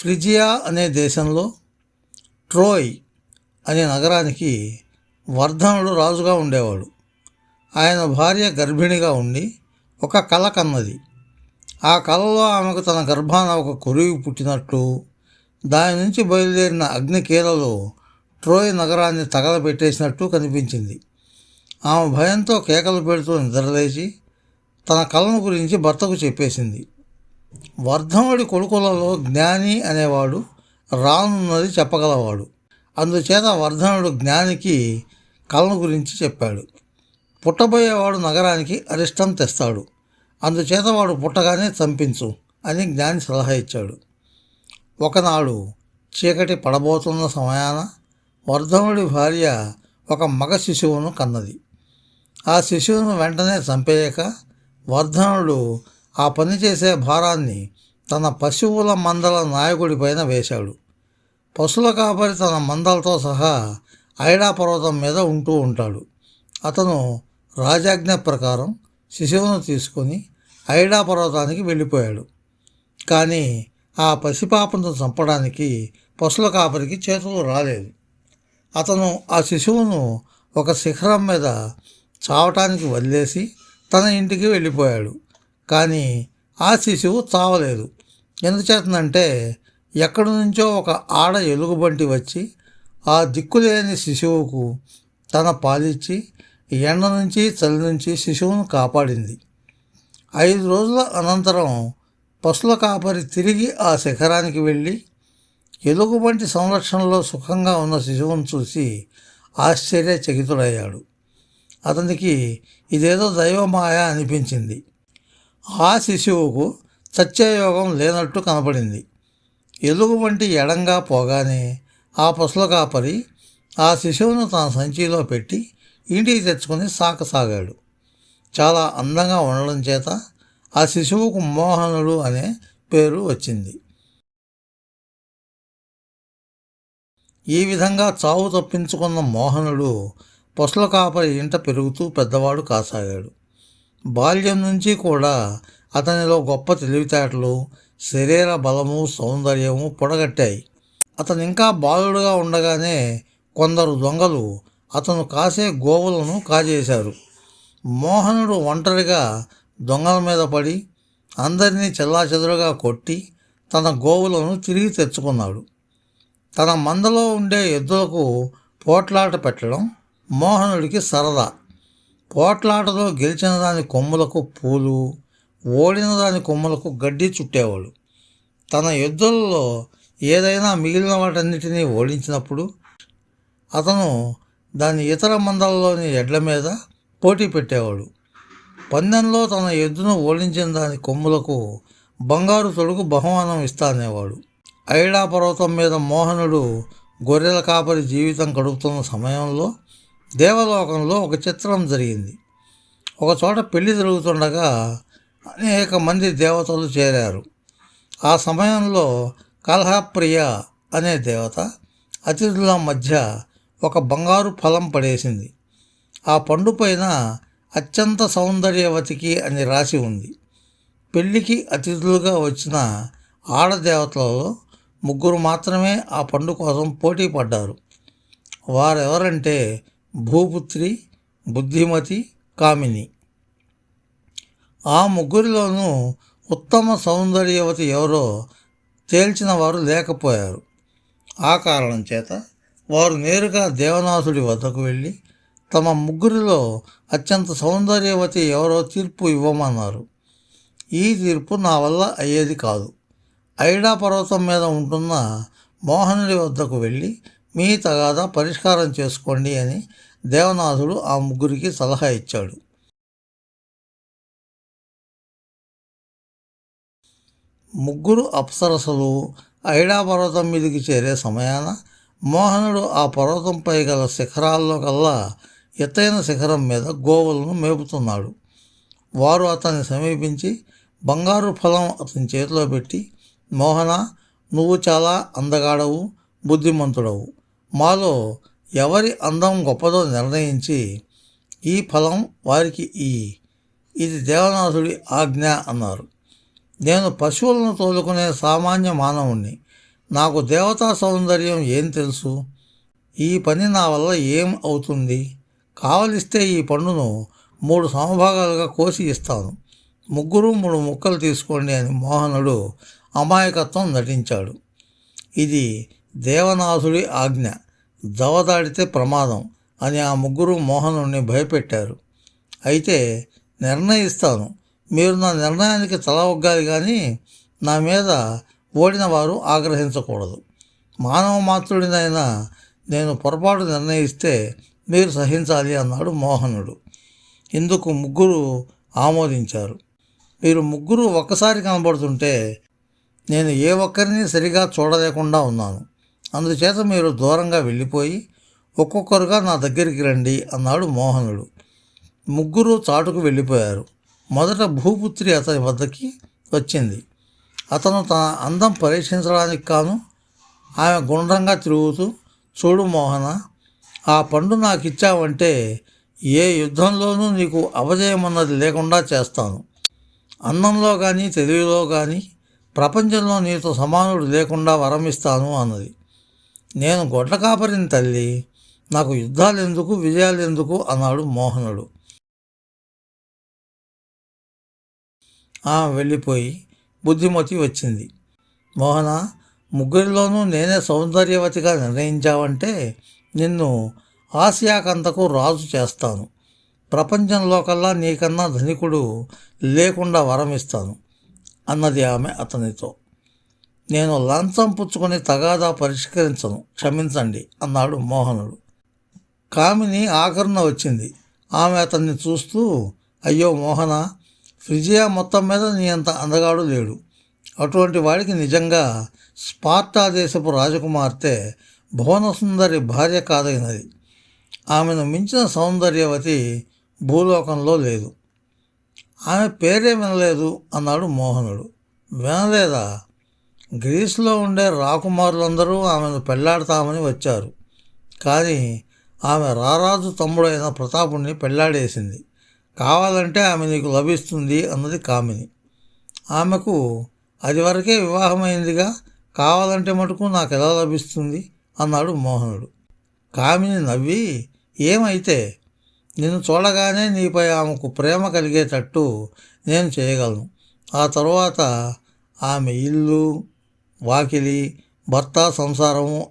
Phrygia అనే దేశంలో Troy అనే నగరానికి వర్ధనుడు రాజుగా ఉండేవాడు. ఆయన భార్య గర్భిణిగా ఉండి ఒక కళ కన్నది. ఆ కలలో ఆమెకు తన గర్భాన ఒక కొరివి పుట్టినట్లు దాని నుంచి బయలుదేరిన అగ్నికీలలో ట్రోయ్ నగరాన్ని తగలబెట్టేసినట్టు కనిపించింది. ఆమె భయంతో కేకలు పెడుతూ నిద్రలేచి తన కలను గురించి భర్తకు చెప్పేసింది. వర్ధముడి కొడుకులలో జ్ఞాని అనేవాడు రానున్నది చెప్పగలవాడు. అందుచేత వర్ధనుడు జ్ఞానికి కలను గురించి చెప్పాడు. పుట్టబోయేవాడు నగరానికి అరిష్టం తెస్తాడు. అందుచేత వాడు పుట్టగానే చంపించు అని జ్ఞాని సలహా ఇచ్చాడు. ఒకనాడు చీకటి పడబోతున్న సమయాన వర్ధముడి భార్య ఒక మగ శిశువును కన్నది. ఆ శిశువును వెంటనే చంపేయక వర్ధనుడు ఆ పని చేసే భారాన్ని తన పశువుల మందల నాయకుడి పైన వేశాడు. పశువుల కాపరి తన మందలతో సహా ఐడా పర్వతం మీద ఉంటూ ఉంటాడు. అతను రాజాజ్ఞ ప్రకారం శిశువును తీసుకొని ఐడా పర్వతానికి వెళ్ళిపోయాడు. కానీ ఆ పసిపాపను చంపడానికి పశువుల కాపరికి చేతులు రాలేదు. అతను ఆ శిశువును ఒక శిఖరం మీద చావటానికి వదిలేసి తన ఇంటికి వెళ్ళిపోయాడు. కానీ ఆ శిశువు చావలేదు. ఎందుచేతనంటే ఎక్కడి నుంచో ఒక ఆడ ఎలుగుబంటి వచ్చి ఆ దిక్కులేని శిశువుకు తన పాలిచ్చి ఎండ నుంచి చలి నుంచి శిశువును కాపాడింది. ఐదు రోజుల అనంతరం పశుల కాపరి తిరిగి ఆ శిఖరానికి వెళ్ళి ఎలుగుబంటి సంరక్షణలో సుఖంగా ఉన్న శిశువును చూసి ఆశ్చర్యచకితుడయ్యాడు. అతనికి ఇదేదో దైవమాయ అనిపించింది. ఆ శిశువుకు సత్యయోగం లేనట్టు కనపడింది. ఎలుగు వంటి ఎడంగా పోగానే ఆ పశుల కాపరి ఆ శిశువును తన సంచిలో పెట్టి ఇంటికి తెచ్చుకొని సాకసాగాడు చాలా అందంగా ఉండడం చేత ఆ శిశువుకు మోహనుడు అనే పేరు వచ్చింది. ఈ విధంగా చావు తప్పించుకున్న మోహనుడు పశుల కాపరి ఇంట పెరుగుతూ పెద్దవాడు కాసాగాడు. బాల్యం నుంచి కూడా అతనిలో గొప్ప తెలివితేటలు శరీర బలము సౌందర్యము పొడగట్టాయి. అతను ఇంకా బాలుడుగా ఉండగానే కొందరు దొంగలు అతను కాసే గోవులను కాజేశారు. మోహనుడు ఒంటరిగా దొంగల మీద పడి అందరినీ చెల్లాచెదురుగా కొట్టి తన గోవులను తిరిగి తెచ్చుకున్నాడు. తన మందలో ఉండే ఎద్దులకు పోట్లాట పెట్టడం మోహనుడికి సరదా. పోట్లాటలో గెలిచిన దాని కొమ్ములకు పూలు ఓడిన దాని కొమ్ములకు గడ్డి చుట్టేవాడు తన ఎద్దులలో ఏదైనా మిగిలిన వాటన్నిటినీ ఓడించినప్పుడు అతను దాని ఇతర మందలలోని ఎడ్ల మీద పోటీ పెట్టేవాడు. పందెంలో తన ఎద్దును ఓడించిన దాని కొమ్ములకు బంగారు తొడుగు బహుమానం ఇస్తానేవాడు ఐడా పర్వతం మీద మోహనుడు గొర్రెల కాపరి జీవితం గడుపుతున్న సమయంలో దేవలోకంలో ఒక చిత్రం జరిగింది. ఒకచోట పెళ్ళి జరుగుతుండగా అనేక మంది దేవతలు చేరారు. ఆ సమయంలో కలహప్రియ అనే దేవత అతిథుల మధ్య ఒక బంగారు ఫలం పడేసింది. ఆ పండు పైన అత్యంత సౌందర్యవతికి అని రాసి ఉంది. పెళ్ళికి అతిథులుగా వచ్చిన ఆడదేవతలలో ముగ్గురు మాత్రమే ఆ పండు కోసం పోటీ పడ్డారు. వారెవరంటే భూపుత్రి బుద్ధిమతి కామిని. ఆ ముగ్గురిలోనూ ఉత్తమ సౌందర్యవతి ఎవరో తేల్చిన వారు లేకపోయారు. ఆ కారణం చేత వారు నేరుగా దేవనాథుడి వద్దకు వెళ్ళి తమ ముగ్గురిలో అత్యంత సౌందర్యవతి ఎవరో తీర్పు ఇవ్వమన్నారు. ఈ తీర్పు నా వల్ల అయ్యేది కాదు. ఐడా పర్వతం మీద ఉంటున్న మోహనుడి వద్దకు వెళ్ళి మీ తగాదా పరిష్కారం చేసుకోండి అని దేవనాథుడు ఆ ముగ్గురికి సలహా ఇచ్చాడు. ముగ్గురు అప్సరసలు ఐడా పర్వతం మీదకి చేరే సమయాన మోహనుడు ఆ పర్వతంపై గల శిఖరాల్లో కల్లా ఎత్తైన శిఖరం మీద గోవులను మేపుతున్నాడు. వారు అతన్ని సమీపించి బంగారు ఫలం అతని చేతిలో పెట్టి మోహన నువ్వు చాలా అందగాడవు బుద్ధిమంతుడవు. మాలో ఎవరి అందం గొప్పదో నిర్ణయించి ఈ ఫలం వారికి ఈ ఇది దేవనాథుడి ఆజ్ఞ అన్నారు. నేను పశువులను తోలుకునే సామాన్య మానవుణ్ణి. నాకు దేవతా సౌందర్యం ఏం తెలుసు? ఈ పని నా వల్ల ఏం అవుతుంది? కావలిస్తే ఈ పండును మూడు సమభాగాలుగా కోసి ఇస్తాను. ముగ్గురు మూడు ముక్కలు తీసుకోండి అని మోహనుడు అమాయకత్వం నటించాడు. ఇది దేవనాథుడి ఆజ్ఞ దవదాడితే ప్రమాదం అని ఆ ముగ్గురు మోహనుడిని భయపెట్టారు. అయితే నిర్ణయిస్తాను. మీరు నా నిర్ణయానికి తల ఒగ్గాలి కానీ నా మీద ఓడిన వారు ఆగ్రహించకూడదు. మానవ మాతృడినైనా నేను పొరపాటు నిర్ణయిస్తే మీరు సహించాలి అన్నాడు మోహనుడు. ఇందుకు ముగ్గురు ఆమోదించారు. మీరు ముగ్గురు ఒక్కసారి కనబడుతుంటే నేను ఏ ఒక్కరిని సరిగా చూడలేకుండా ఉన్నాను. అందుచేత మీరు దూరంగా వెళ్ళిపోయి ఒక్కొక్కరుగా నా దగ్గరికి రండి అన్నాడు మోహనుడు. ముగ్గురు చాటుకు వెళ్ళిపోయారు. మొదట భూపుత్రి అతని వద్దకి వచ్చింది. అతను తన అందం పరీక్షించడానికి కాను ఆమె గుండ్రంగా తిరుగుతూ చూడు మోహన ఆ పండు నాకు ఇచ్చావంటే ఏ యుద్ధంలోనూ నీకు అపజయమన్నది లేకుండా చేస్తాను. అన్నంలో కానీ తెలివిలో కానీ ప్రపంచంలో నీతో సమానుడు లేకుండా వరమిస్తాను అన్నది. నేను గొడ్ల కాపరిని తల్లి. నాకు యుద్ధాలు ఎందుకు విజయాలు ఎందుకు అన్నాడు మోహనుడు. ఆమె వెళ్ళిపోయి బుద్ధిమతి వచ్చింది. మోహన ముగ్గురిలోనూ నేనే సౌందర్యవతిగా నిర్ణయించావంటే నిన్ను ఆసియాకంతకు రాజు చేస్తాను. ప్రపంచంలో కల్లా నీకన్నా ధనికుడు లేకుండా వరమిస్తాను అన్నది ఆమె అతనితో. నేను లంచం పుచ్చుకొని తగాదా పరిష్కరించను. క్షమించండి అన్నాడు మోహనుడు. కామిని ఆకరణ వచ్చింది. ఆమె అతన్ని చూస్తూ అయ్యో మోహన ఫ్రిజియా మొత్తం మీద నీ అంత అందగాడు లేడు. అటువంటి వాడికి నిజంగా స్పార్టా దేశపు రాజకుమార్తె భువనసుందరి భార్య కాదగినది ఆమెను మించిన సౌందర్యవతి భూలోకంలో లేదు. ఆమె పేరే వినలేదు అన్నాడు మోహనుడు. వినలేదా? గ్రీస్లో ఉండే రాకుమారులందరూ ఆమెను పెళ్ళాడతామని వచ్చారు. కానీ ఆమె రారాజు తమ్ముడైన ప్రతాపుణ్ణి పెళ్ళాడేసింది. కావాలంటే ఆమె నీకు లభిస్తుంది అన్నది కామిని. ఆమెకు అది వరకే వివాహమైందిగా కావాలంటే మటుకు నాకు ఎలా లభిస్తుంది అన్నాడు మోహనుడు. కామిని నవ్వి ఏమైతే? నిన్ను చూడగానే నీపై ఆమెకు ప్రేమ కలిగేటట్టు నేను చేయగలను. ఆ తర్వాత ఆమె ఇల్లు వాకిలి భర్త సంసారము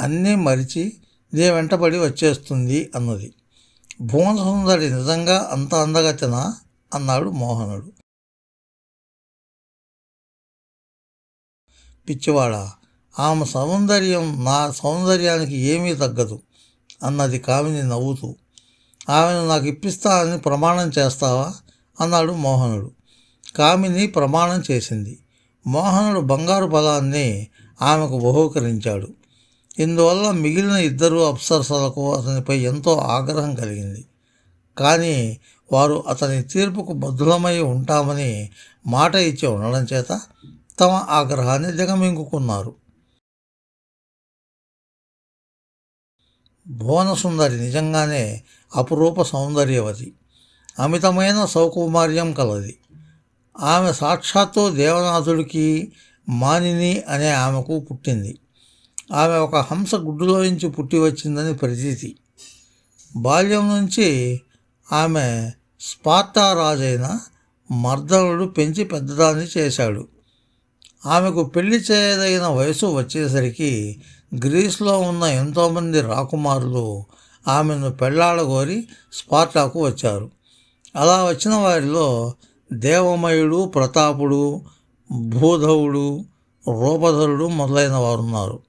అన్నీ మరిచి దే వెంటబడి వచ్చేస్తుంది అన్నది. భువన సుందరి నిజంగా అంత అందగతెనా అన్నాడు మోహనుడు. పిచ్చివాడ ఆమె సౌందర్యం నా సౌందర్యానికి ఏమీ తగ్గదు అన్నది కామిని నవ్వుతూ. ఆమెను నాకు ఇప్పిస్తానని ప్రమాణం చేస్తావా? అన్నాడు మోహనుడు. కామిని ప్రమాణం చేసింది. మోహనుడు బంగారు బలాన్ని ఆమెకు బహూకరించాడు. ఇందువల్ల మిగిలిన ఇద్దరు అప్సరసలకు అతనిపై ఎంతో ఆగ్రహం కలిగింది. కానీ వారు అతని తీర్పుకు బద్దులమై ఉంటామని మాట ఇచ్చి ఉండడం చేత తమ ఆగ్రహాన్ని దిగమింగుకున్నారు. భువనసుందరి నిజంగానే అపురూప సౌందర్యవతి. అమితమైన సౌకుమార్యం కలది. ఆమె సాక్షాత్తు దేవనాథుడికి మానిని అనే ఆమెకు పుట్టింది. ఆమె ఒక హంస గుడ్డులో నుంచి పుట్టి వచ్చిందని ప్రతీతి బాల్యం నుంచి ఆమె స్పార్టా రాజైన మర్దనుడు పెంచి పెద్దదాన్ని చేశాడు. ఆమెకు పెళ్ళి చేయదగిన వయసు వచ్చేసరికి గ్రీస్లో ఉన్న ఎంతోమంది రాకుమారులు ఆమెను పెళ్ళాడగోరి స్పార్టాకు వచ్చారు. అలా వచ్చిన వారిలో దేవమయుడు ప్రతాపుడు భూధవుడు రూపధరుడు మొదలైన వారు ఉన్నారు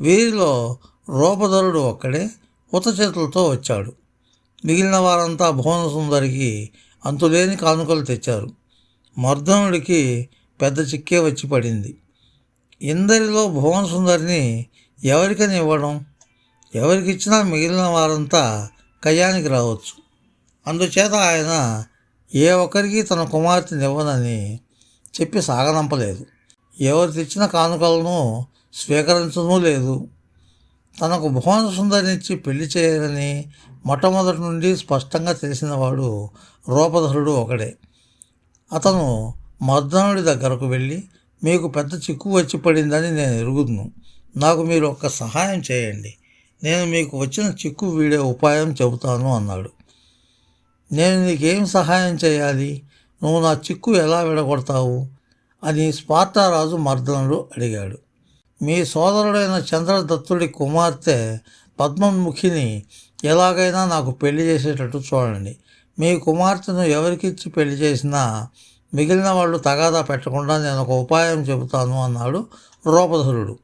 వీరిలో రూపధరుడు ఒక్కడే ఉత చేతులతో వచ్చాడు. మిగిలిన వారంతా భువన సుందరికి అంతులేని కానుకలు తెచ్చారు. మర్దనుడికి పెద్ద చిక్కే వచ్చి పడింది. ఇందరిలో భువన సుందరిని ఎవరికని ఇవ్వడం? ఎవరికిచ్చినా మిగిలిన వారంతా కయ్యానికి రావచ్చు. అందుచేత ఆయన ఏ ఒక్కరికి తన కుమార్తెనివ్వనని చెప్పి సాగనంపలేదు. ఎవరు తెచ్చిన కానుకలను స్వీకరించనూ లేదు. తనకు భువన సుందరినిచ్చి పెళ్ళి చేయరని మొట్టమొదటి నుండి స్పష్టంగా తెలిసినవాడు రూపధరుడు ఒకడే. అతను మర్దనుడి దగ్గరకు వెళ్ళి మీకు పెద్ద చిక్కు వచ్చి పడిందని నేను ఎరుగుదును. నాకు మీరు ఒక్క సహాయం చేయండి. నేను మీకు వచ్చిన చిక్కు వీడే ఉపాయం చెబుతాను అన్నాడు. నేను నీకేం సహాయం చేయాలి? నువ్వు నా చిక్కు ఎలా విడగొడతావు? అని స్పార్టారాజు మర్దనుడు అడిగాడు. మీ సోదరుడైన చంద్రదత్తుడి కుమార్తె పద్మముఖిని ఎలాగైనా నాకు పెళ్ళి చేసేటట్టు చూడండి. మీ కుమార్తెను ఎవరికిచ్చి పెళ్ళి చేసినా మిగిలిన వాళ్ళు తగాదా పెట్టకుండా నేను ఒక ఉపాయం చెబుతాను అన్నాడు రూపధరుడు.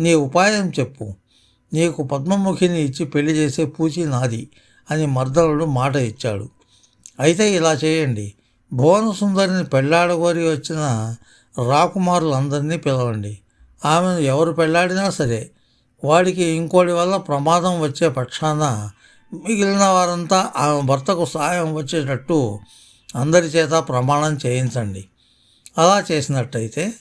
నీ ఉపాయం చెప్పు. నీకు పద్మముఖిని ఇచ్చి పెళ్ళి చేసే పూచి నాది అని మర్దనుడు మాట ఇచ్చాడు. అయితే ఇలా చేయండి. భువన సుందరిని పెళ్ళాడగోరి వచ్చిన రాకుమారులందరినీ పిలవండి. ఆమెను ఎవరు పెళ్ళాడినా సరే వాడికి ఇంకోటి వల్ల ప్రమాదం వచ్చే పక్షాన మిగిలిన వారంతా ఆమె భర్తకు సాయం వచ్చేటట్టు అందరి చేత ప్రమాణం చేయించండి. అలా చేసినట్టయితే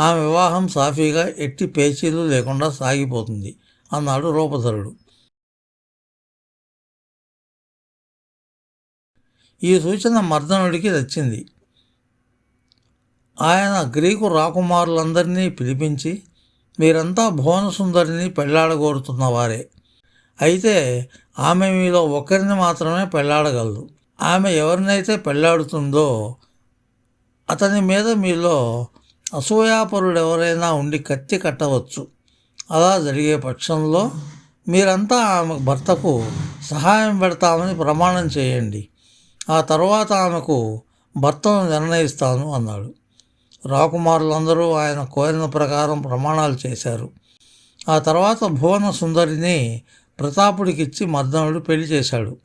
ఆమె వివాహం సాఫీగా ఎట్టి పేచీలు లేకుండా సాగిపోతుంది అన్నాడు రూపధరుడు. ఈ సూచన మర్దనుడికి నచ్చింది. ఆయన గ్రీకు రాకుమారులందరినీ పిలిపించి మీరంతా భువనసుందరిని పెళ్ళాడగోరుతున్నవారే వారే. అయితే ఆమె మీలో ఒకరిని మాత్రమే పెళ్ళాడగలదు. ఆమె ఎవరినైతే పెళ్ళాడుతుందో అతని మీద మీలో అసూయాపరుడు ఎవరైనా ఉండి కత్తి కట్టవచ్చు. అలా జరిగే పక్షంలో మీరంతా ఆమె భర్తకు సహాయం పెడతామని ప్రమాణం చేయండి. ఆ తర్వాత ఆమెకు భర్తను నిర్ణయిస్తాను అన్నాడు. రాకుమారులందరూ ఆయన కోరిన ప్రకారం ప్రమాణాలు చేశారు. ఆ తర్వాత భువన సుందరిని ప్రతాపుడికిచ్చి మర్దనుడు పెళ్ళి చేశాడు.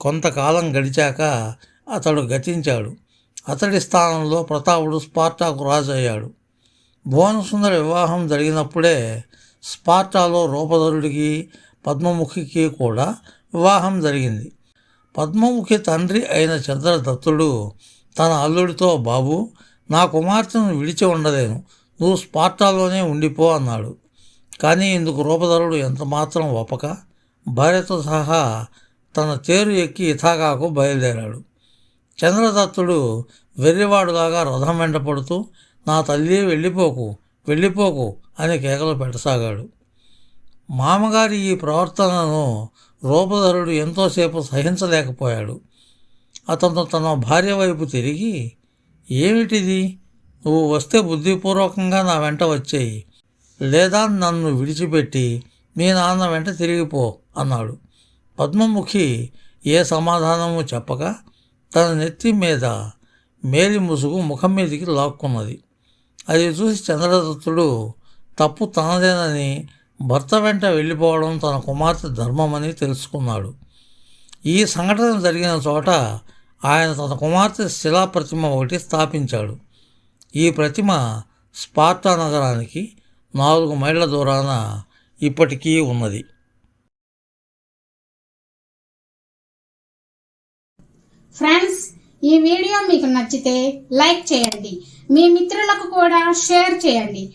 కొంతకాలం గడిచాక అతడు గతించాడు. అతడి స్థానంలో ప్రతాపుడు స్పార్టాకు రాజు అయ్యాడు భువనసుందరి వివాహం జరిగినప్పుడే స్పార్టాలో రూపధరుడికి పద్మముఖికి కూడా వివాహం జరిగింది. పద్మముఖి తండ్రి అయిన చంద్రదత్తుడు తన అల్లుడితో బాబు నా కుమార్తెను విడిచి ఉండలేను. నువ్వు స్పార్టాలోనే ఉండిపో అన్నాడు. కానీ ఇందుకు రూపధరుడు ఎంతమాత్రం ఒప్పక? భార్యతో సహా తన తేరు ఎక్కి ఇథాకాకు బయలుదేరాడు. చంద్రదత్తుడు వెర్రివాడులాగా రథం వెంటపడుతూ నా తల్లి వెళ్ళిపోకు వెళ్ళిపోకు అని కేకలు పెట్టసాగాడు. మామగారి ఈ ప్రవర్తనను రూపధరుడు ఎంతోసేపు సహించలేకపోయాడు. అతను తన భార్య వైపు తిరిగి ఏమిటిది? నువ్వు వస్తే బుద్ధిపూర్వకంగా నా వెంట వచ్చేయి. లేదా నన్ను విడిచిపెట్టి మీ నాన్న వెంట తిరిగిపో అన్నాడు. పద్మముఖి ఏ సమాధానము చెప్పక తన నెత్తి మీద మేలి ముసుగు ముఖం మీదకి లాక్కున్నది. అది చూసి చంద్రదత్తుడు తప్పు తనదేనని భర్త వెంట వెళ్ళిపోవడం తన కుమార్తె ధర్మమని తెలుసుకున్నాడు. ఈ సంఘటన జరిగిన చోట ఆయన తన కుమార్తె శిలా ప్రతిమ ఒకటి స్థాపించాడు. ఈ ప్రతిమ స్పార్టా నగరానికి నాలుగు మైళ్ళ దూరాన ఇప్పటికీ ఉన్నది. ఫ్రెండ్స్ ఈ వీడియో మీకు నచ్చితే లైక్ చేయండి. మీ మిత్రులకు కూడా షేర్ చేయండి.